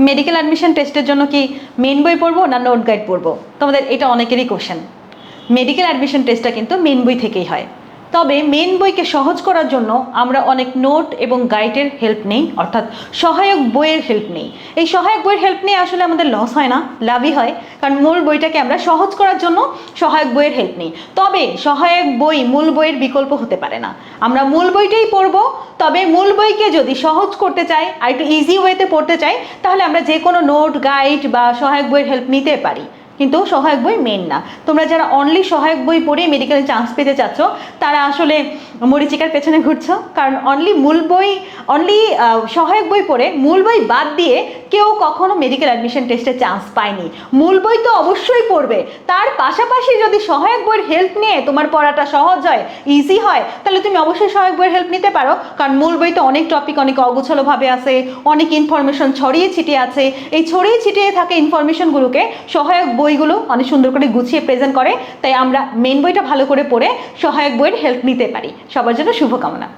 Medical admission টেস্টের জন্য কি মেন বই পড়ব না নোট গাইড পড়ব? তোমাদের এটা অনেকেরই কোশ্চেন মেডিকেল অ্যাডমিশন টেস্টটা কিন্তু মেন বই থেকেই হয়। তবে মেন বইকে সহজ করার জন্য আমরা অনেক নোট এবং গাইডের হেল্প নেই, অর্থাৎ সহায়ক বইয়ের হেল্প নেই। এই সহায়ক বইয়ের হেল্প নিয়ে আসলে আমাদের লস হয় না, লাভই হয়, কারণ মূল বইটাকে আমরা সহজ করার জন্য সহায়ক বইয়ের হেল্প নেই। তবে সহায়ক বই মূল বইয়ের বিকল্প হতে পারে না। আমরা মূল বইটাই পড়ব, তবে মূল বইকে যদি সহজ করতে চাই, আর একটু ইজি ওয়েতে পড়তে চাই, তাহলে আমরা যে কোনো নোট গাইড বা সহায়ক বইয়ের হেল্প নিতে পারি। কিন্তু সহায়ক বই মেন না। তোমরা যারা অনলি সহায়ক বই পড়ে মেডিকেলে চান্স পেতে চাচ্ছ, তারা আসলে মরিচিকার পেছনে ঘুরছো। কারণ অনলি মূল বই অনলি সহায়ক বই পড়ে, মূল বই বাদ দিয়ে কেউ কখনো মেডিকেল অ্যাডমিশন টেস্টে চান্স পায়নি। মূল বই তো অবশ্যই পড়বে। তার পাশাপাশি যদি সহায়ক বইয়ের হেল্প নিয়ে তোমার পড়াটা সহজ হয় ইজি হয়, তাহলে তুমি অবশ্যই সহায়ক বইয়ের হেল্প নিতে পারো। কারণ মূল বই তো অনেক টপিক অনেক অগোছালোভাবে আছে, অনেক ইনফরমেশন ছড়িয়ে ছিটিয়ে আছে। এই ছড়িয়ে ছিটিয়ে থাকা ইনফরমেশনগুলোকে সহায়ক বইগুলো অনেক সুন্দর করে গুছিয়ে প্রেজেন্ট করে, তাই আমরা মেন বইটা ভালো করে পড়ে সহায়ক বইয়ের হেল্প নিতে পারি। সবার জন্য শুভকামনা।